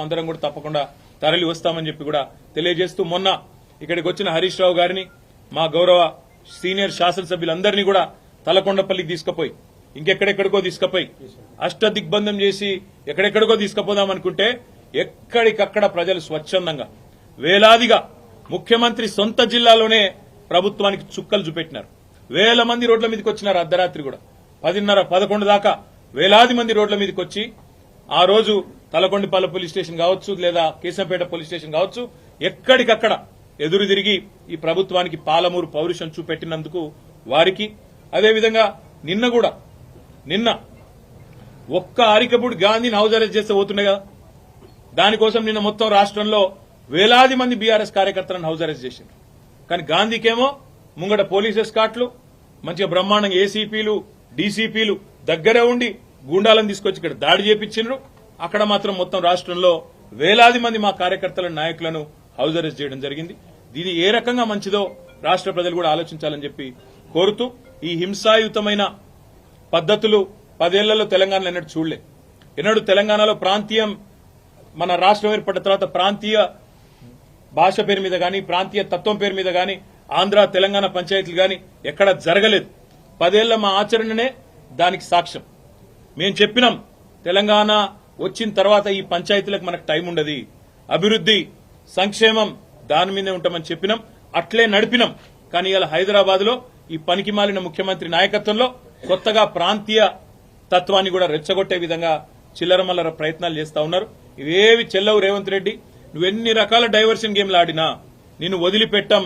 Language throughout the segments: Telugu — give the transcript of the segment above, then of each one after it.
అందరం కూడా తప్పకుండా తరలి వస్తామని చెప్పి కూడా తెలియజేస్తూ మొన్న ఇక్కడికి వచ్చిన హరీష్ రావు గారిని మా గౌరవ సీనియర్ శాసనసభ్యులందరినీ కూడా తలకొండపల్లికి తీసుకుపోయి ఇంకెక్కడెక్కడికో తీసుకుపోయి అష్ట దిగ్బంధం చేసి ఎక్కడెక్కడికో తీసుకుపోదాం అనుకుంటే ఎక్కడికక్కడ ప్రజలు స్వచ్ఛందంగా వేలాదిగా ముఖ్యమంత్రి సొంత జిల్లాలోనే ప్రభుత్వానికి చుక్కలు చూపెట్టినారు. వేల మంది రోడ్ల మీదకి వచ్చినారు అర్ధరాత్రి కూడా. పదిన్నర పదకొండు దాకా వేలాది మంది రోడ్ల మీదకి వచ్చి ఆ రోజు తలకొండిపల్లి పోలీస్ స్టేషన్ కావచ్చు లేదా కేశంపేట పోలీస్ స్టేషన్ కావచ్చు ఎక్కడికక్కడ ఎదురు తిరిగి ఈ ప్రభుత్వానికి పాలమూరు పౌరుషం చూపెట్టినందుకు వారికి అదేవిధంగా నిన్న కూడా నిన్న ఒక్క అరికపుడు గాంధీని హౌస్ అరెస్ట్ చేస్తే పోతుండే కదా. దానికోసం నిన్న మొత్తం రాష్ట్రంలో వేలాది మంది బీఆర్ఎస్ కార్యకర్తలను హౌస్ అరెస్ట్ కానీ గాంధీకేమో ముంగట పోలీస్ ఎస్కాట్లు మంచిగా బ్రహ్మాండంగా ఏసీపీలు డీసీపీలు దగ్గరే ఉండి గూండాలను తీసుకొచ్చి ఇక్కడ దాడి చేపించిండ్రు. అక్కడ మాత్రం మొత్తం రాష్ట్రంలో వేలాది మంది మా కార్యకర్తల నాయకులను హౌస్ అరెస్ట్ చేయడం జరిగింది. ఇది ఏ రకంగా మంచిదో రాష్ట్ర ప్రజలు కూడా ఆలోచించాలని చెప్పి కోరుతూ ఈ హింసాయుతమైన పద్ధతులు పదేళ్ళలో తెలంగాణలో ఎన్నడూ చూడలే. ఎన్నడూ తెలంగాణలో ప్రాంతీయం మన రాష్ట్రం ఏర్పడిన తర్వాత ప్రాంతీయ భాష పేరు మీద గాని ప్రాంతీయ తత్వం పేరు మీద గాని ఆంధ్ర తెలంగాణ పంచాయతీలు గాని ఎక్కడ జరగలేదు. పదేళ్ళ మా ఆచరణనే దానికి సాక్ష్యం. మేము చెప్పినాం తెలంగాణ వచ్చిన తర్వాత ఈ పంచాయతీలకు మనకు టైం ఉండదు. అభివృద్ది సంక్షేమం దాని మీదే ఉంటామని చెప్పినాం. అట్లే నడిపినాం. కానీ ఇలా హైదరాబాద్లో ఈ పనికి మాలిన ముఖ్యమంత్రి నాయకత్వంలో కొత్తగా ప్రాంతీయ తత్వాన్ని కూడా రెచ్చగొట్టే విధంగా చిల్లరమల్లర ప్రయత్నాలు చేస్తా ఉన్నారు. ఇవేవి చెల్లవు రేవంత్ రెడ్డి. నువ్వెన్ని రకాల డైవర్షన్ గేమ్లు ఆడినా నిన్ను వదిలిపెట్టం.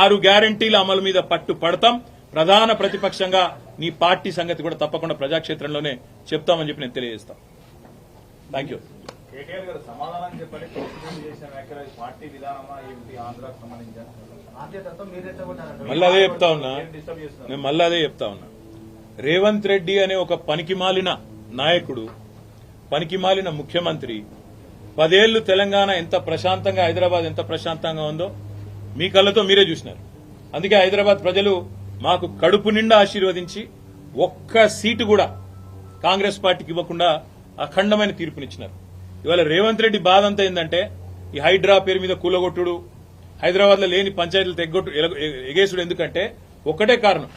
ఆరు గ్యారంటీల అమలు మీద పట్టు పడతాం. ప్రధాన ప్రతిపక్షంగా నీ పార్టీ సంగతి కూడా తప్పకుండా ప్రజాక్షేత్రంలోనే చెప్తామని చెప్పి నేను తెలియజేస్తాం. థ్యాంక్ యూ కేటీఆర్ గారు సమాధానం చెప్పండి. చేసిన వ్యాఖ్యలు పార్టీ విధానమా ఏమిటి? ఆంధ్రాకు సంబంధించిన? మళ్ళీ అదే చెప్తా ఉన్నా. ఏం డిస్టర్బ్ చేస్తున్నారు? నేను మళ్ళీ అదే చెప్తా ఉన్నా. రేవంత్ రెడ్డి అనే ఒక పనికిమాలిన నాయకుడు పనికిమాలిన ముఖ్యమంత్రి పదేళ్ళు తెలంగాణ ఎంత ప్రశాంతంగా హైదరాబాద్ ఎంత ప్రశాంతంగా ఉందో మీ కళ్ళతో మీరే చూసినారు. అందుకే హైదరాబాద్ ప్రజలు మాకు కడుపు నిండా ఆశీర్వదించి ఒక్క సీటు కూడా కాంగ్రెస్ పార్టీకి ఇవ్వకుండా అఖండమైన తీర్పునిచ్చినారు. ఇవాళ రేవంత్ రెడ్డి బాధ అంతా ఏంటంటే ఈ హైడ్రా పేరు మీద కూలగొట్టుడు హైదరాబాద్లో లేని పంచాయతీలు తెగ్గొట్టు ఎగేసుడు ఎందుకంటే ఒకటే కారణం.